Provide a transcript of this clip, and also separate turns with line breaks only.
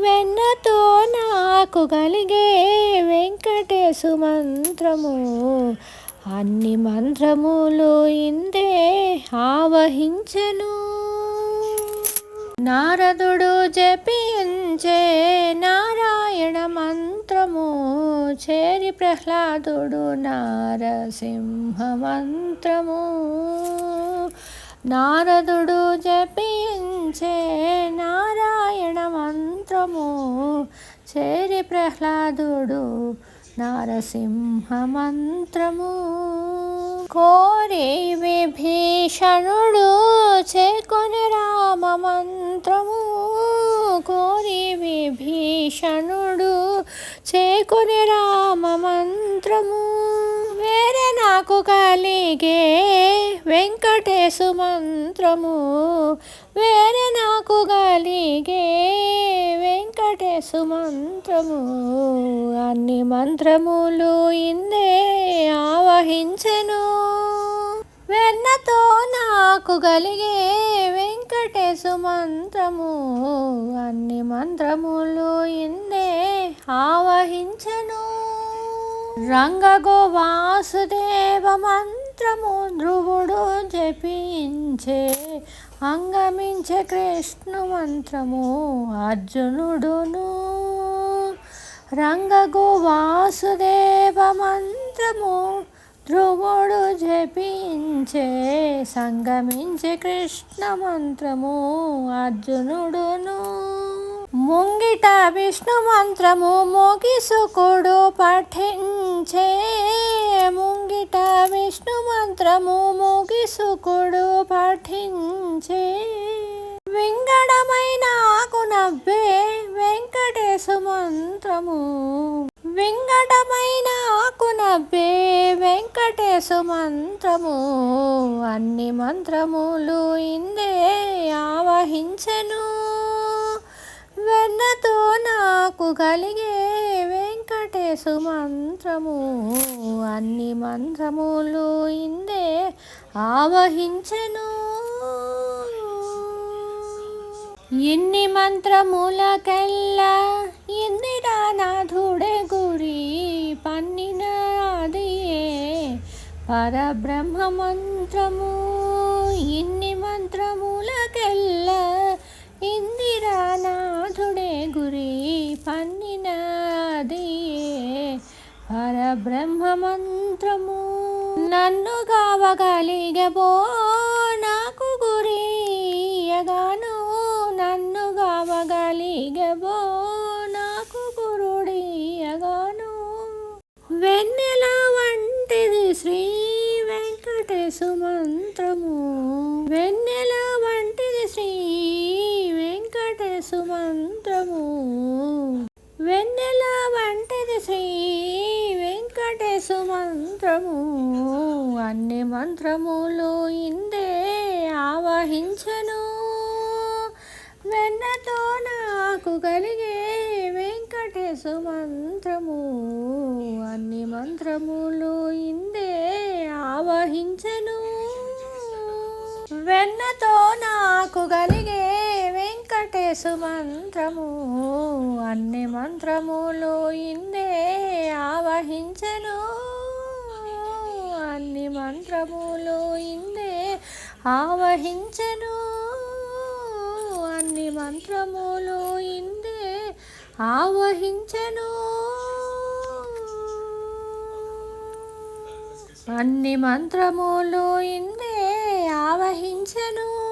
వెన్నతో నాకు కలిగే వెంకటేశు మంత్రము. అన్ని మంత్రములు ఇందే ఆవహించెను. నారదుడు జపించే నారాయణ మంత్రము చేరి ప్రహ్లాదుడు నారసింహ మంత్రము. నారదుడు జపించే మంత్రము చేరి ప్రహ్లాదుడు నారసింహ మంత్రము కోరి విభీషణుడు చేకొని రామ మంత్రము కోరి విభీషణుడు చేకొని రామ మంత్రము వేరే నాకు కలిగే వెంకటేశు మంత్రము వేరే నాకు గలిగే వెంకటేశు మంత్రము అన్ని మంత్రములు ఇందే ఆవహించెను. వెన్నతో నాకు గలిగే వెంకటేశు మంత్రము అన్ని మంత్రములు ఇందే ఆవహించెను. రంగగో వాసుదేవ మంత్రము ధ్రువుడు జపించే అంగమించే కృష్ణ మంత్రము అర్జునుడును. రంగగు వాసుదేవ మంత్రము ధ్రువుడు జపించే సంగమించే కృష్ణ మంత్రము అర్జునుడును. ముంగిట విష్ణు మంత్రము ముగిసుకుడు పఠించ ముంగిట విష్ణు మంత్రము ముగిసుకుడు పఠించే వింగడమైన ఆకు నవ్వే వెంకటేశు మంత్రము. వింగడమైన ఆకు నవ్వే వెంకటేశు మంత్రము. అన్ని మంత్రములు ఇందే ఆవహించెను. వెన్నతో నాకు కలిగే వెంకటేశు మంత్రము అన్ని మంత్రములు ఇందే ఆవహించెను. ఎన్ని మంత్రములకెల్లా ఇందిరానాథుడే గురి పన్నినదియే పరబ్రహ్మ మంత్రము పరబ్రహ్మ మంత్రము నన్ను కావగలిగబో నాకు గురియగాను. నన్ను కావగలిగబో నాకు గురుడియగాను. వెన్నెల వంటిది శ్రీ వెంకటేశు మంత్రము వెన్నెల వంటిది శ్రీ వెంకటేశు మంత్రము వెన్నెల వంటిది శ్రీ వెంకటేశు మంత్రము అన్ని మంత్రములు ఇందే ఆవహించను. వెన్నతో నాకు కలిగే వెంకటేశు మంత్రము అన్ని మంత్రములు ఇందే ఆవహించను. వెన్నతో నా యేసు మంత్రము అన్ని మంత్రములు ఇందే ఆవహించను. అన్ని మంత్రములు ఇందే ఆవహించను. అన్ని మంత్రములు ఇందే ఆవహించను. అన్ని మంత్రములు ఇందే ఆవహించను.